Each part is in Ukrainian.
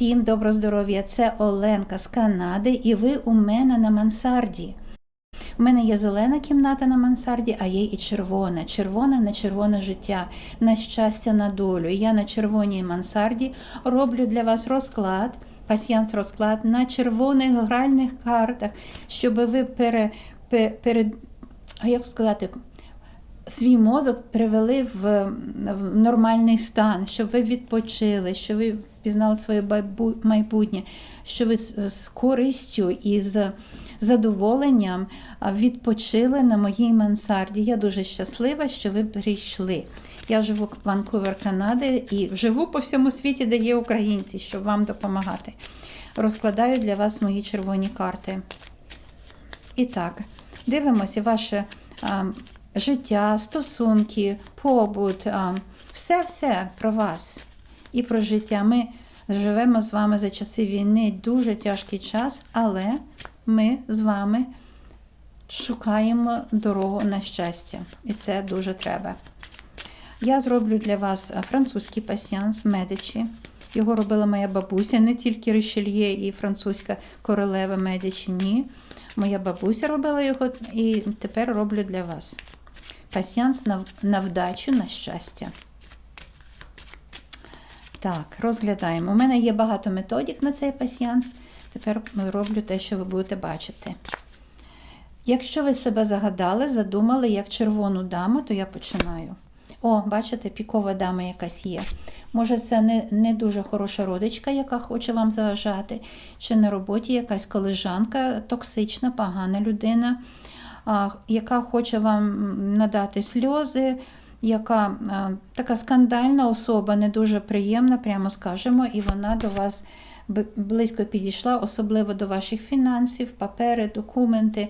Всім добро здоров'я! Це Оленка з Канади, і ви у мене на мансарді. У мене є зелена кімната на мансарді, а є і червона. Червона на червоне життя, на щастя, на долю. Я на червоній мансарді роблю для вас розклад, пасіянс розклад на червоних гральних картах, щоб ви пере, пе- перед, а як сказати, свій мозок привели в, в нормальний стан, щоб ви відпочили, щоб ви пізнали своє майбутнє, що ви з, користю і з задоволенням відпочили на моїй мансарді. Я дуже щаслива, що ви прийшли. Я живу в Ванкувер, Канади, і живу по всьому світі, де є українці, щоб вам допомагати. Розкладаю для вас мої червоні карти. І так, дивимося ваше а, життя, стосунки, побут, все-все про вас і про життя. Ми живемо з вами за часи війни дуже тяжкий час, але ми з вами шукаємо дорогу на щастя. І це дуже треба. Я зроблю для вас французький пасіанс Медичі. Його робила моя бабуся, не тільки Ришельє і французька королева Медичі, ні. Моя бабуся робила його і тепер роблю для вас. Пасіанс на, на вдачу, на щастя. Так, розглядаємо. У мене є багато методик на цей пасіанс. Тепер роблю те, що ви будете бачити. Якщо ви себе загадали, задумали як червону даму, то я починаю. О, бачите, пікова дама якась є. Може, це не, не дуже хороша родичка, яка хоче вам заважати, чи на роботі якась колежанка, токсична, погана людина, а, яка хоче вам надати сльози, яка а, така скандальна особа, не дуже приємна, прямо скажемо, і вона до вас близько підійшла, особливо до ваших фінансів, папери, документи.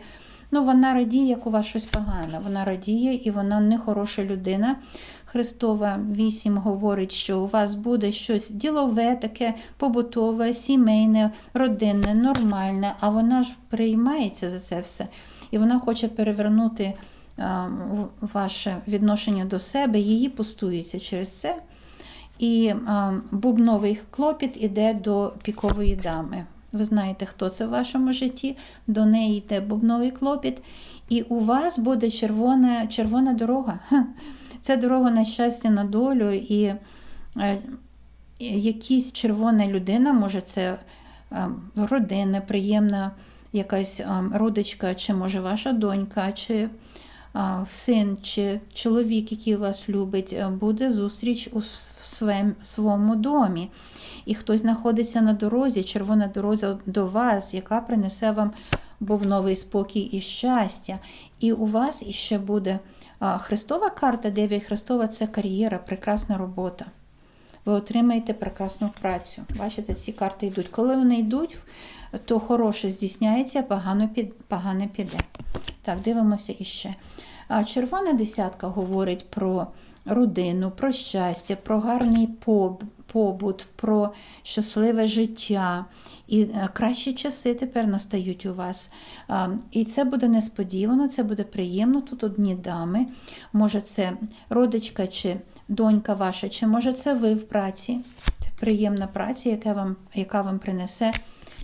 Ну, вона радіє, як у вас щось погане. Вона радіє і вона не хороша людина. Христова 8 говорить, що у вас буде щось ділове, таке побутове, сімейне, родинне, нормальне, а вона ж приймається за це все. І вона хоче перевернути ваше відношення до себе, її пустується через це. І бубновий клопіт іде до пікової дами. Ви знаєте, хто це в вашому житті, до неї йде бубновий клопіт, і у вас буде червона, червона дорога. Це дорога на щастя, на долю, і е, якась червона людина, може, це е, родина, приємна якась родичка, чи може ваша донька, чи син чи чоловік, який вас любить, е, буде зустріч у с- в своєм- своєму домі. І хтось знаходиться на дорозі, червона дороза до вас, яка принесе вам бовновий спокій і щастя. І у вас іще буде Христова карта, дев'ять Христова це кар'єра, прекрасна робота. Ви отримаєте прекрасну працю. Бачите, ці карти йдуть. Коли вони йдуть, то хороше здійсняється, погано, під, погане піде. Так, дивимося іще. А червона десятка говорить про родину, про щастя, про гарний побут, про щасливе життя. І е, кращі часи тепер настають у вас. І це буде несподівано, це буде приємно. Тут одні дами. Може, це родичка чи донька ваша, чи може це ви в праці. Це приємна праця, яка вам, яка вам принесе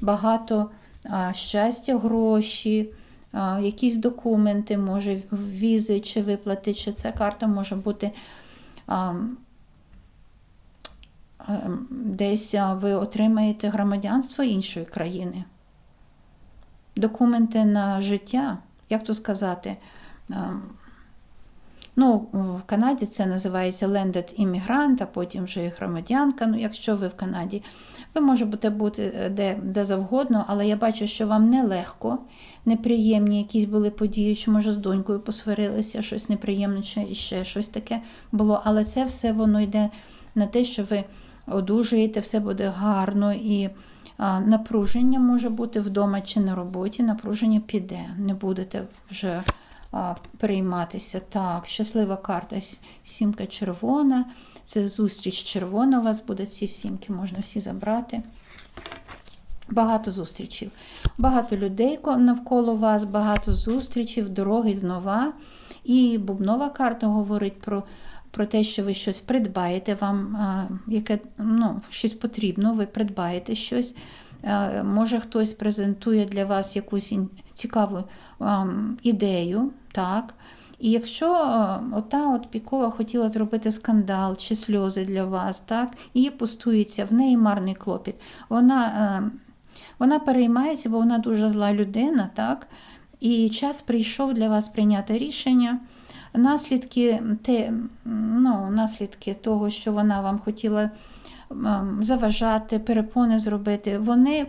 багато щастя, гроші, якісь документи, може візи чи виплати, чи ця карта може бути десь ви отримаєте громадянство іншої країни. Документи на життя, як то сказати, Ну, в Канаді це називається landed immigrant, а потім вже і громадянка. Ну, якщо ви в Канаді, ви можете бути е, де, де завгодно, але я бачу, що вам нелегко, неприємні якісь були події, що, може, з донькою посварилися, щось неприємне, чи ще щось таке було. Але це все воно йде на те, що ви одужуєте, все буде гарно і. Напруження може бути вдома чи на роботі, напруження піде, не будете вже перейматися. Так, щаслива карта, сімка червона. Це зустріч червона. У вас буде ці сімки, можна всі забрати. Багато зустрічів. Багато людей навколо вас, багато зустрічів, дороги знова. І бубнова карта говорить про про те, що ви щось придбаєте, вам а, яке ну, щось потрібно, ви придбаєте щось. Е, Може, хтось презентує для вас якусь цікаву ам, ідею, так. І якщо е, ота от пікова хотіла зробити скандал чи сльози для вас, так, її пустується, в неї марний клопіт. Вона, е, вона переймається, бо вона дуже зла людина, так, і час прийшов для вас прийняти рішення. Наслідки, те, ну, наслідки того, що вона вам хотіла заважати, перепони зробити, вони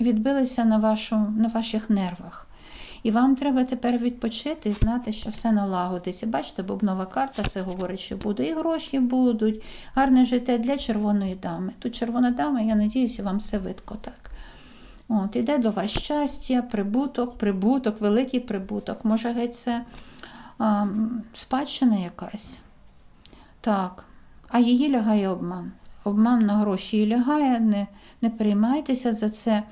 відбилися на, вашу, на ваших нервах. І вам треба тепер відпочити і знати, що все налагодиться. Бачите, бубнова карта це говорить, що буде і гроші будуть, гарне життя для червоної дами. Тут червона дама, я надіюся, вам все видко так. От, іде до вас щастя, прибуток, прибуток, великий прибуток. Може, геть це а, спадщина якась. Так. А її лягає обман. Обман на гроші її лягає, не, не переймайтеся за це.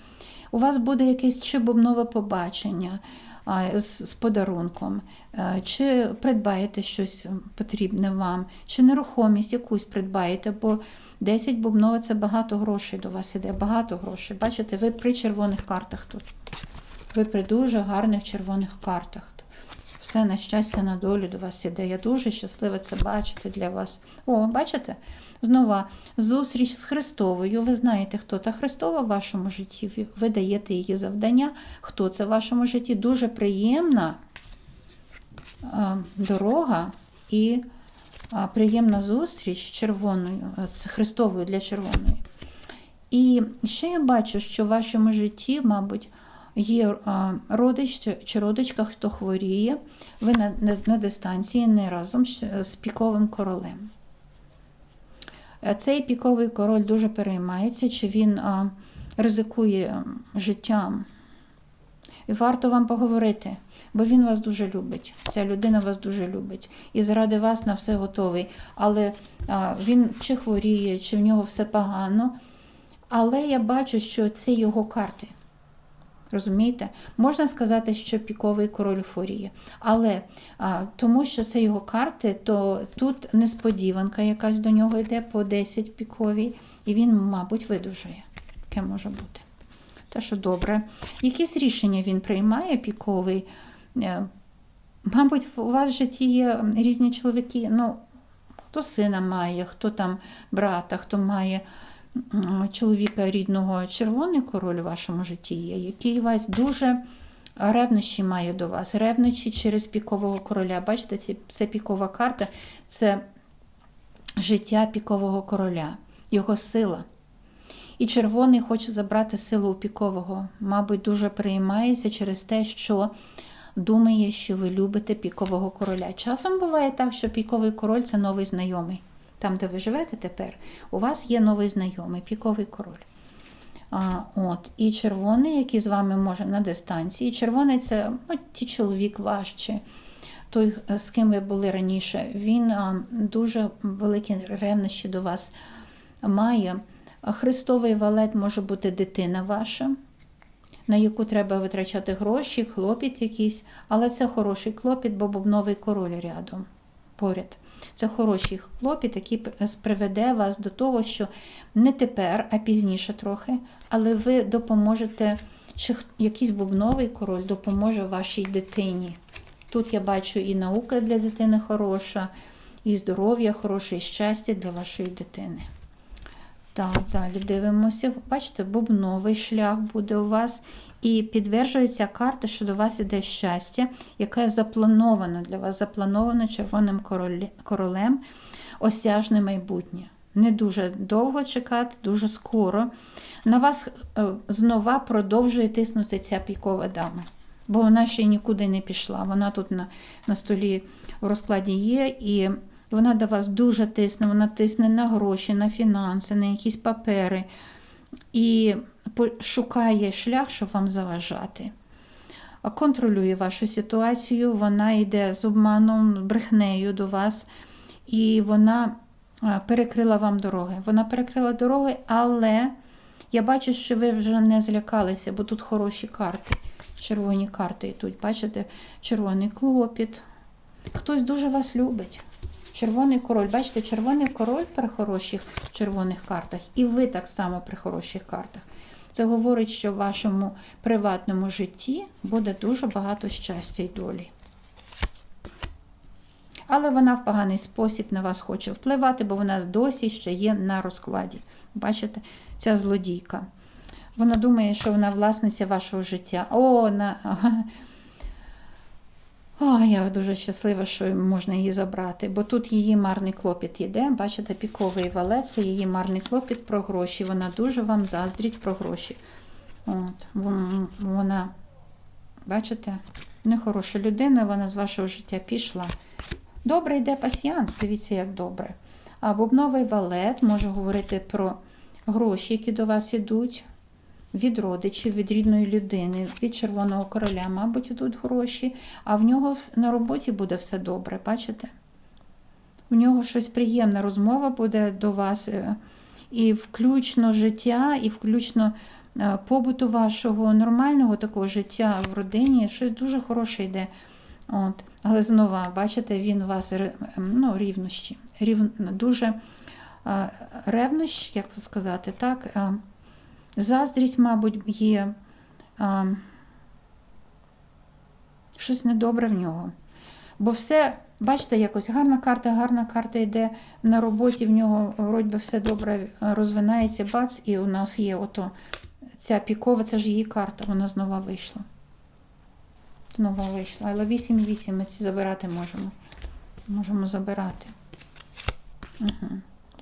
У вас буде якесь чи бубнове побачення з, подарунком, е, чи придбаєте щось потрібне вам, чи нерухомість якусь придбаєте, бо 10 бубнове це багато грошей до вас іде, багато грошей. Бачите, ви при червоних картах тут. Ви при дуже гарних червоних картах. Все на щастя, на долю до вас іде. Я дуже щаслива це бачити для вас. О, бачите? Знову зустріч з Христовою. Ви знаєте, хто та Христова в вашому житті. Ви- даєте її завдання. Хто це в вашому житті? Дуже приємна дорога і приємна зустріч з червоною, е, з Христовою для червоної. І ще я бачу, що в вашому житті, мабуть, є родич чи- родичка, хто хворіє, ви на, на, на дистанції не разом з, піковим королем. Цей піковий король дуже переймається, чи він а, ризикує життям. І варто вам поговорити, бо він вас дуже любить. Ця людина вас дуже любить. І заради вас на все готовий. Але а, він чи хворіє, чи в нього все погано. Але я бачу, що це його карти. Розумієте? Можна сказати, що піковий король хворіє. Але а, тому, що це його карти, то тут несподіванка якась до нього йде по 10 піковій, і він, мабуть, видужує. Таке може бути. Та що добре. Якісь рішення він приймає піковий. Е, Мабуть, у вас в житті є різні чоловіки. Ну, хто сина має, хто там брата, хто має чоловіка рідного червоний король у вашому житті є, який вас дуже ревнощі має до вас, ревнощі через пікового короля. Бачите, це пікова карта, це життя пікового короля, його сила. І червоний хоче забрати силу у пікового. Мабуть, дуже переймається через те, що думає, що ви любите пікового короля. Часом буває так, що піковий король це новий знайомий. Там, де ви живете тепер, у вас є новий знайомий, піковий король. А, от, і червоний, який з вами може на дистанції. Червоний це ну, ті чоловік ваш, чи той, е, з ким ви були раніше. Він а, дуже великі ревнощі до вас має. Христовий валет може бути дитина ваша, на яку треба витрачати гроші, клопіт якийсь, але це хороший клопіт, бо бубновий король рядом поряд. Це хороший клопіт, який приведе вас до того, що не тепер, а пізніше трохи, але ви допоможете, що якийсь бубновий король допоможе вашій дитині. Тут я бачу і наука для дитини хороша, і здоров'я хороше, і щастя для вашої дитини. Так, далі дивимося. Бачите, бубновий шлях буде у вас. І підтверджується карта, що до вас іде щастя, яке заплановано для вас, заплановано червоним королем, осяжне майбутнє. Не дуже довго чекати, дуже скоро. На вас е, знова продовжує тиснути ця пікова дама, бо вона ще нікуди не пішла. Вона тут на, на столі в розкладі є, і вона до вас дуже тисне, вона тисне на гроші, на фінанси, на якісь папери і шукає шлях, щоб вам заважати. Контролює вашу ситуацію, вона йде з обманом, брехнею до вас, і вона перекрила вам дороги. Вона перекрила дороги, але я бачу, що ви вже не злякалися, бо тут хороші карти, червоні карти йдуть. Бачите, червоний клопіт. Хтось дуже вас любить. Червоний король. Бачите, червоний король при хороших червоних картах, і ви так само при хороших картах. Це говорить, що в вашому приватному житті буде дуже багато щастя і долі. Але вона в поганий спосіб на вас хоче впливати, бо вона досі ще є на розкладі. Бачите, ця злодійка. Вона думає, що вона власниця вашого життя. О, на... О, я дуже щаслива, що можна її забрати, бо тут її марний клопіт йде. Бачите, піковий валет, це її марний клопіт про гроші. Вона дуже вам заздрить про гроші. От, Вона, бачите, нехороша людина, вона з вашого життя пішла. Добре йде пасіянс, дивіться, як добре. А бубновий валет може говорити про гроші, які до вас йдуть від родичів, від рідної людини, від червоного короля, мабуть, йдуть гроші, а в нього на роботі буде все добре, бачите? У нього щось приємна розмова буде до вас, е, і включно життя, і включно е, побуту вашого нормального такого життя в родині, щось дуже хороше йде. От. Але знову, бачите, він у вас ну, рівнощі, рів, дуже е, ревнощ, як це сказати, так? Заздрість, мабуть, є а, щось недобре в нього. Бо все, бачите, якось гарна карта, гарна карта йде на роботі, в нього вроді би все добре розвинається, бац, і у нас є ото ця пікова, це ж її карта, вона знову вийшла. Знову вийшла. Але 8-8 ми ці забирати можемо. Можемо забирати. Угу.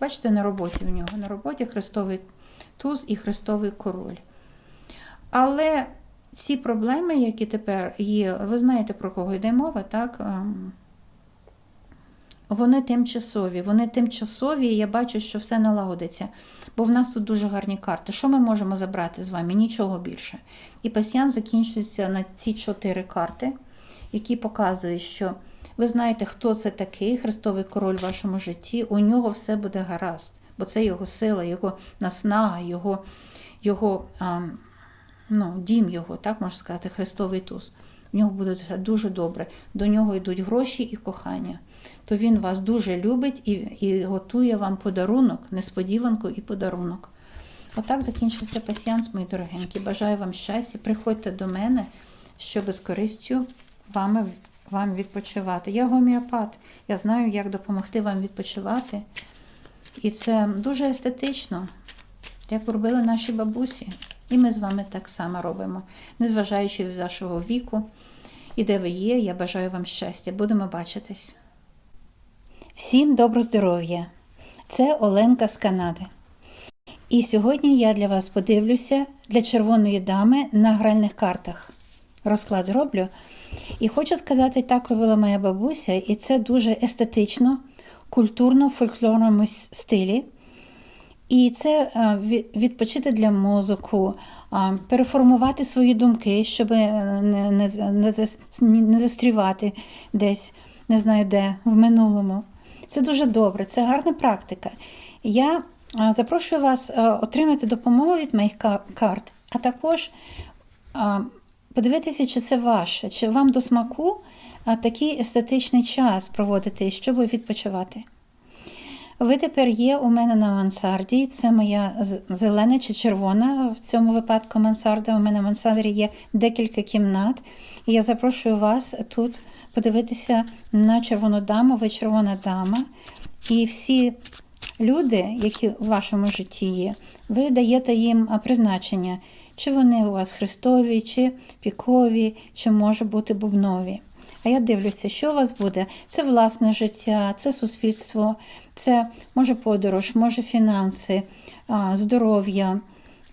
Бачите, на роботі в нього. На роботі Христовий туз і Христовий король. Але ці проблеми, які тепер є, ви знаєте, про кого йде мова, так? Ем, Вони тимчасові. Вони тимчасові, і я бачу, що все налагодиться. Бо в нас тут дуже гарні карти. Що ми можемо забрати з вами? Нічого більше. І пасіян закінчується на ці чотири карти, які показують, що ви знаєте, хто це такий, Христовий король в вашому житті, у нього все буде гаразд, бо це його сила, його наснага, його, його а, ну, дім його, так можна сказати, Христовий туз. В нього буде дуже добре. До нього йдуть гроші і кохання. То він вас дуже любить і, і готує вам подарунок, несподіванку і подарунок. Отак закінчився пасіянс, мої дорогенькі. Бажаю вам щастя. Приходьте до мене, щоб з користю вами, вам відпочивати. Я гомеопат, я знаю, як допомогти вам відпочивати. І це дуже естетично, як робили наші бабусі. І ми з вами так само робимо, незважаючи від вашого віку. І де ви є, я бажаю вам щастя. Будемо бачитись. Всім добро здоров'я! Це Оленка з Канади. І сьогодні я для вас подивлюся для червоної дами на гральних картах. Розклад зроблю. І хочу сказати, так робила моя бабуся, і це дуже естетично, культурно, в фольклорному стилі. І це е, відпочити для мозку, а, переформувати свої думки, щоб е, не, застрівати десь, не знаю де, в минулому. Це дуже добре, це гарна практика. Я запрошую вас отримати допомогу від моїх карт, а також подивитися, чи це ваше, чи вам до смаку такий естетичний час проводити, щоб відпочивати. Ви тепер є у мене на мансарді. Це моя зелена чи червона в цьому випадку мансарда. У мене в мансарді є декілька кімнат. І я запрошую вас тут подивитися на червону даму. Ви червона дама. І всі люди, які в вашому житті є, ви даєте їм призначення, чи вони у вас христові, чи пікові, чи може бути бубнові. А я дивлюся, що у вас буде. Це власне життя, це суспільство, це може подорож, може фінанси, здоров'я,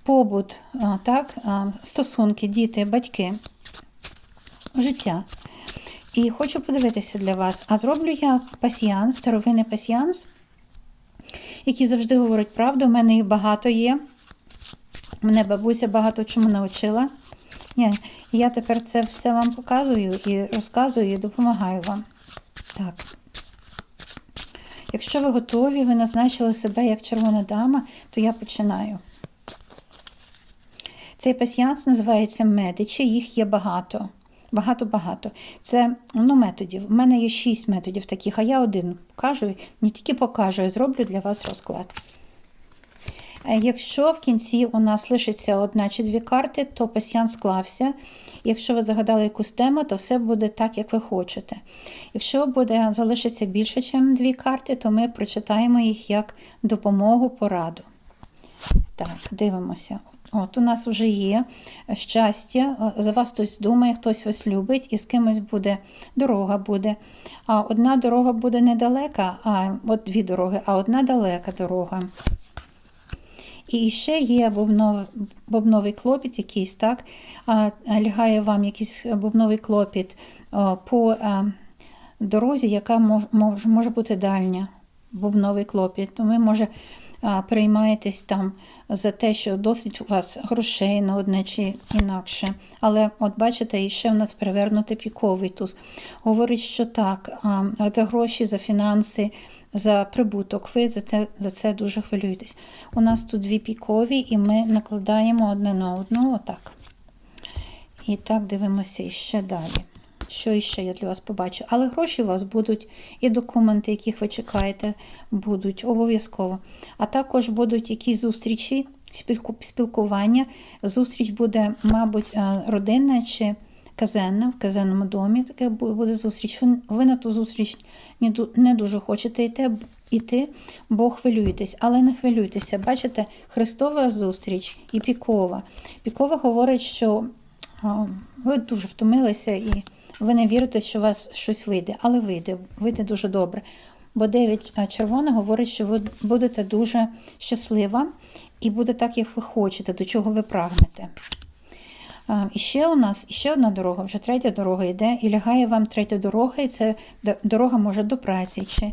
побут, так, стосунки, діти, батьки, життя. І хочу подивитися для вас. А зроблю я пасіянс, старовинний пасіянс, який завжди говорить правду. У мене їх багато є. Мене бабуся багато чому навчила. Ні, я тепер це все вам показую і розказую, і допомагаю вам. Так. Якщо ви готові, ви назначили себе як червона дама, то я починаю. Цей пасіянс називається медичі, їх є багато. Багато-багато. Це ну, методів. У мене є шість методів таких, а я один покажу, не тільки покажу, а зроблю для вас розклад. Е, Якщо в кінці у нас лишиться одна чи дві карти, то пасьян склався. Якщо ви загадали якусь тему, то все буде так, як ви хочете. Якщо буде залишиться більше, ніж дві карти, то ми прочитаємо їх як допомогу, пораду. Так, дивимося. От у нас вже є щастя, за вас хтось думає, хтось вас любить, і з кимось буде дорога буде. А одна дорога буде недалека, а от дві дороги, а одна далека дорога. І ще є бубновий, бубновий клопіт якийсь, так? Лягає вам якийсь бубновий клопіт по дорозі, яка мож, мож, може бути дальня. Бубновий клопіт. Ви, може, а, переймаєтесь там за те, що досить у вас грошей на одне чи інакше. Але, от бачите, і ще в нас перевернутий піковий туз. Говорить, що так, а, за гроші, за фінанси за прибуток. Ви за це, за це дуже хвилюєтесь. У нас тут дві пікові, і ми накладаємо одне на одну, отак. І так дивимося ще далі. Що іще я для вас побачу? Але гроші у вас будуть, і документи, яких ви чекаєте, будуть обов'язково. А також будуть якісь зустрічі, спілкування. Зустріч буде, мабуть, е, родинна чи казенна, в казенному домі таке буде зустріч. Ви, на ту зустріч не, дуже хочете йти, йти, бо хвилюєтесь, але не хвилюйтеся. Бачите, Христова зустріч і пікова. Пікова говорить, що ви дуже втомилися і ви не вірите, що у вас щось вийде, але вийде, вийде дуже добре. Бо 9 червона говорить, що ви будете дуже щаслива і буде так, як ви хочете, до чого ви прагнете. І ще у нас ще одна дорога, вже третя дорога йде, і лягає вам третя дорога, і це дорога може до праці чи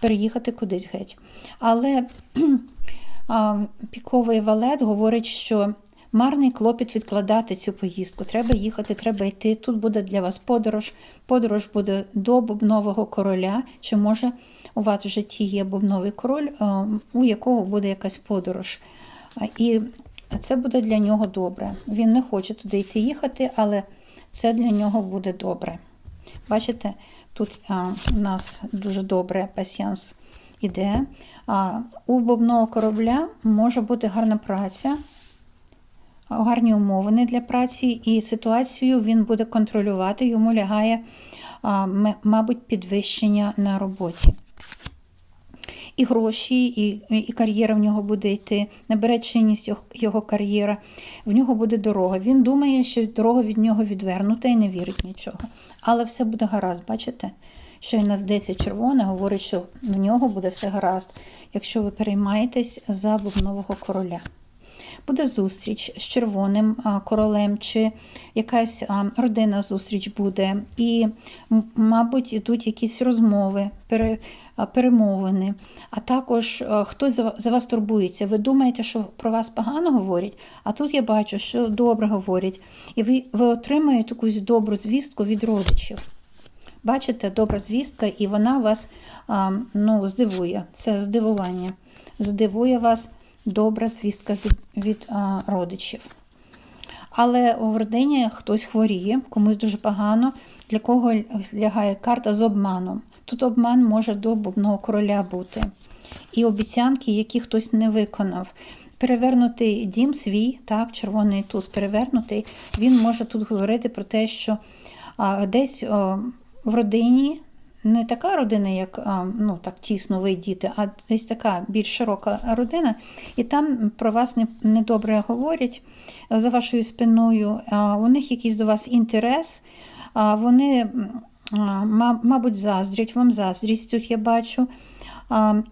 переїхати кудись геть. Але піковий валет говорить, що марний клопіт відкладати цю поїздку. Треба їхати, треба йти. Тут буде для вас подорож. Подорож буде до бубнового короля, чи може у вас в житті є бубновий король, у якого буде якась подорож. І це буде для нього добре. Він не хоче туди йти їхати, але це для нього буде добре. Бачите, тут а, у нас дуже добре пасіянс іде. А, У бобного корабля може бути гарна праця, гарні умови для праці, і ситуацію він буде контролювати, йому лягає, а, мабуть, підвищення на роботі і гроші, і і кар'єра в нього буде йти, набере чинність його кар'єра, в нього буде дорога. Він думає, що дорога від нього відвернута і не вірить нічого. Але все буде гаразд, бачите? Що й нас 10 червоне, говорить, що в нього буде все гаразд, якщо ви переймаєтесь за бубнового короля буде зустріч з червоним королем, чи якась родина зустріч буде, і, мабуть, йдуть якісь розмови, перемовини. А також хтось за вас турбується. Ви думаєте, що про вас погано говорять, а тут я бачу, що добре говорять, і ви, ви отримаєте якусь добру звістку від родичів. Бачите, добра звістка, і вона вас ну, здивує. Це здивування. Здивує вас добра звістка від, від а, родичів. Але в родині хтось хворіє, комусь дуже погано, для кого лягає карта з обманом. Тут обман може до бубного короля бути. І обіцянки, які хтось не виконав. Перевернутий дім свій, так, червоний туз перевернутий, він може тут говорити про те, що а, десь а, в родині не така родина, як ну, так тісно ви діти, а десь така більш широка родина, і там про вас недобре не говорять за вашою спиною. У них якийсь до вас інтерес, вони, мабуть, заздрять, вам заздрість тут я бачу.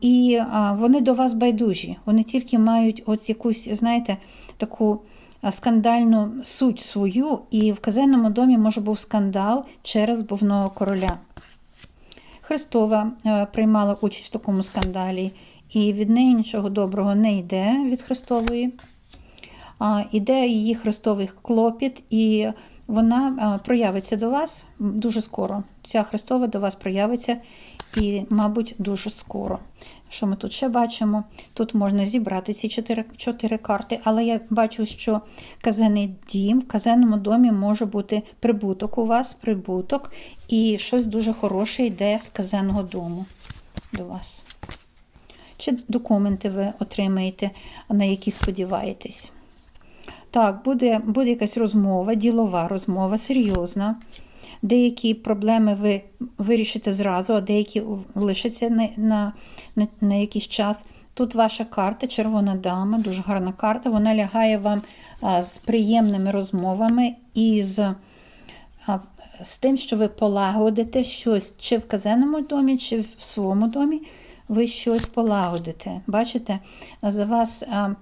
І вони до вас байдужі. Вони тільки мають ось якусь, знаєте, таку скандальну суть свою, і в казенному домі може був скандал через бувного короля. Христова е, приймала участь в такому скандалі, і від неї нічого доброго не йде від Христової. Іде її Христовий клопіт, і вона е, проявиться до вас дуже скоро. Ця Христова до вас проявиться і, мабуть, дуже скоро. Що ми тут ще бачимо? Тут можна зібрати ці чотири, чотири карти, але я бачу, що казенний дім, в казенному домі може бути прибуток у вас, прибуток, і щось дуже хороше йде з казенного дому до вас. Чи документи ви отримаєте, на які сподіваєтесь? Так, буде, буде якась розмова, ділова розмова, серйозна. Деякі проблеми ви вирішите зразу, а деякі лишаться на, на, на, на якийсь час. Тут ваша карта, червона дама, дуже гарна карта. Вона лягає вам а, з приємними розмовами і з, а, з тим, що ви полагодите щось чи в казенному домі, чи в своєму домі. Ви щось полагодите. Бачите, за вас а,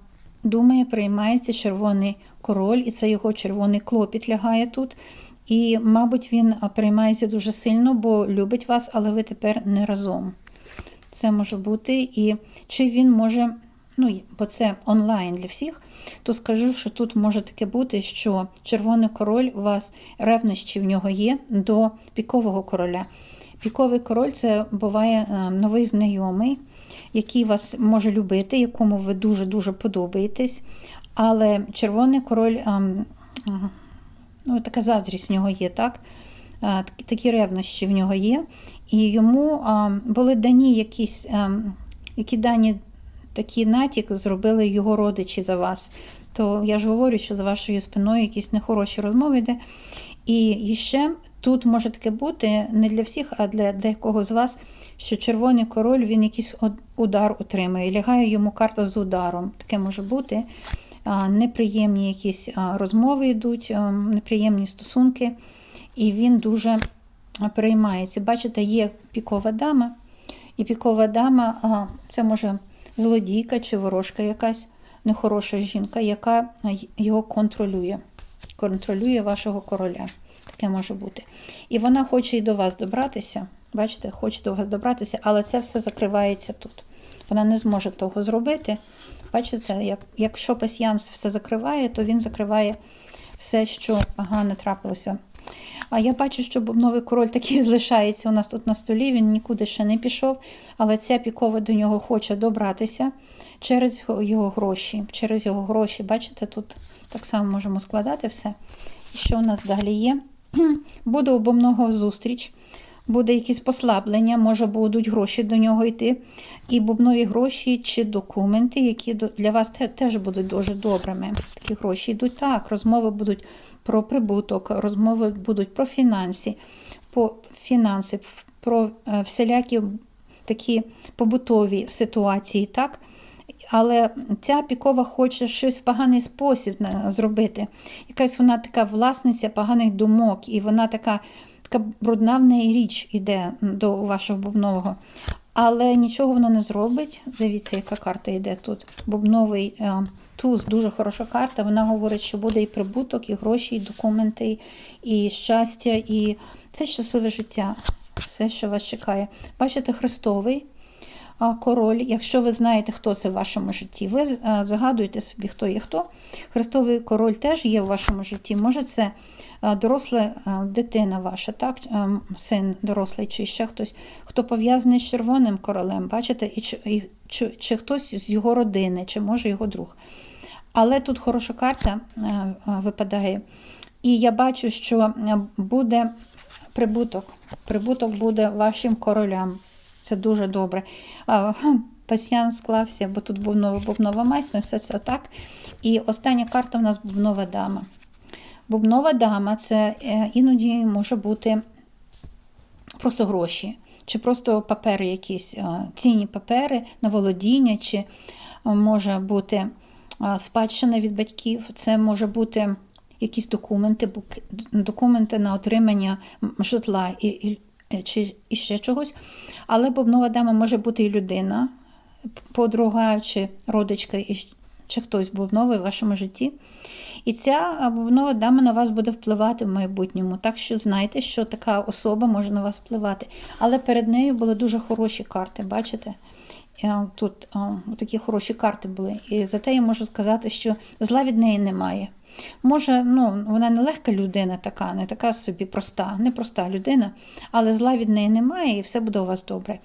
думає, приймається червоний король, і це його червоний клопіт лягає тут. І, мабуть, він приймається дуже сильно, бо любить вас, але ви тепер не разом. Це може бути. І чи він може, ну, бо це онлайн для всіх, то скажу, що тут може таке бути, що червоний король у вас ревнощі в нього є до пікового короля. Піковий король це буває е, новий знайомий, який вас може любити, якому ви дуже-дуже подобаєтесь. Але червоний король, ем, ну, така заздрість в нього є, так? Е, Такі ревнощі в нього є. І йому ем, були дані якісь, ем, які дані такий натяк зробили його родичі за вас. То я ж говорю, що за вашою спиною якісь нехороші розмови йде. І ще тут може таке бути не для всіх, а для декого з вас, що червоний король він якийсь удар отримає. Лягає йому карта з ударом. Таке може бути. Неприємні якісь розмови йдуть, неприємні стосунки, і він дуже переймається. Бачите, є пікова дама, і пікова дама це може злодійка чи ворожка якась нехороша жінка, яка його контролює. Контролює вашого короля. Таке може бути. І вона хоче і до вас добратися. Бачите, хоче до вас добратися, але це все закривається тут. Вона не зможе того зробити. Бачите, як, якщо пасьянс все закриває, то він закриває все, що погано трапилося. А я бачу, що новий король такий залишається у нас тут на столі, він нікуди ще не пішов, але ця пікова до нього хоче добратися через його- гроші. Через його гроші, бачите, тут так само можемо складати все. І що у нас далі є? Буде у бомного зустріч, буде якісь послаблення, може будуть гроші до нього йти. І бубнові гроші чи документи, які для вас теж будуть дуже добрими. Такі гроші йдуть так. Розмови будуть про прибуток, розмови будуть про фінанси, по фінанси, про е, всілякі такі побутові ситуації, так? Але ця пікова хоче щось в поганий спосіб зробити. Якась вона така власниця поганих думок, і вона така, така брудна в неї річ іде до вашого бубнового. Але нічого вона не зробить. Дивіться, яка карта йде тут. Бубновий е, туз, дуже хороша карта. Вона говорить, що буде і прибуток, і гроші, і документи, і щастя, і це щасливе життя. Все, що вас чекає. Бачите, Христовий король, якщо ви знаєте, хто це в вашому житті, ви а, загадуєте собі, хто є хто. Христовий король теж є в вашому житті. Може, це доросла дитина ваша, так? син дорослий, чи ще хтось, хто пов'язаний з червоним королем, бачите, і, чи, і, чи, чи хтось з його родини, чи може його друг. Але тут хороша карта випадає. І я бачу, що буде прибуток. Прибуток буде вашим королям. Це дуже добре. Пасьян склався, бо тут був нова бубнова майсма, все це так. І остання карта у нас бубнова дама. Бубнова дама це е, іноді може бути просто гроші, чи просто папери якісь, е, цінні папери на володіння, чи е, може бути спадщина від батьків, це може бути якісь документи, документи на отримання житла чи і ще чогось. Але бубнова дама може бути і людина, подруга чи родичка, чи хтось бубновий в вашому житті. І ця бубнова дама на вас буде впливати в майбутньому. Так що знайте, що така особа може на вас впливати. Але перед нею були дуже хороші карти, бачите? Е, Тут а, такі хороші карти були. І зате я можу сказати, що зла від неї немає. Може, ну, вона не легка людина така, не така собі проста, не проста людина, але зла від неї немає і все буде у вас добре.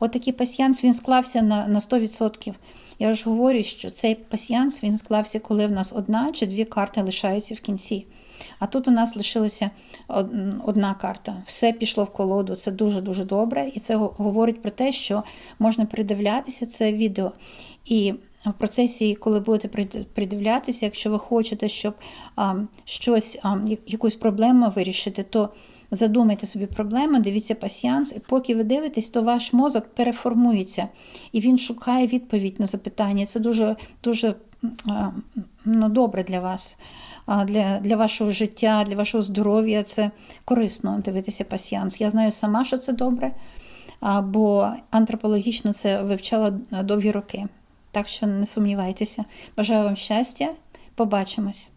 От такий пасьянс він склався на, на 100%. Я ж говорю, що цей пасьянс він склався, коли в нас одна чи дві карти лишаються в кінці. А тут у нас лишилася одна карта. Все пішло в колоду. Це дуже-дуже добре. І це говорить про те, що можна придивлятися це відео. І в процесі, коли будете придивлятися, якщо ви хочете, щоб щось, якусь проблему вирішити, то задумайте собі проблему, дивіться пасіанс, і поки ви дивитесь, то ваш мозок переформується і він шукає відповідь на запитання. Це дуже, дуже ну, добре для вас для, для вашого життя, для вашого здоров'я це корисно дивитися пасіанс. Я знаю сама, що це добре, бо антропологічно це вивчала довгі роки. Так що не сумнівайтеся. Бажаю вам щастя, побачимось.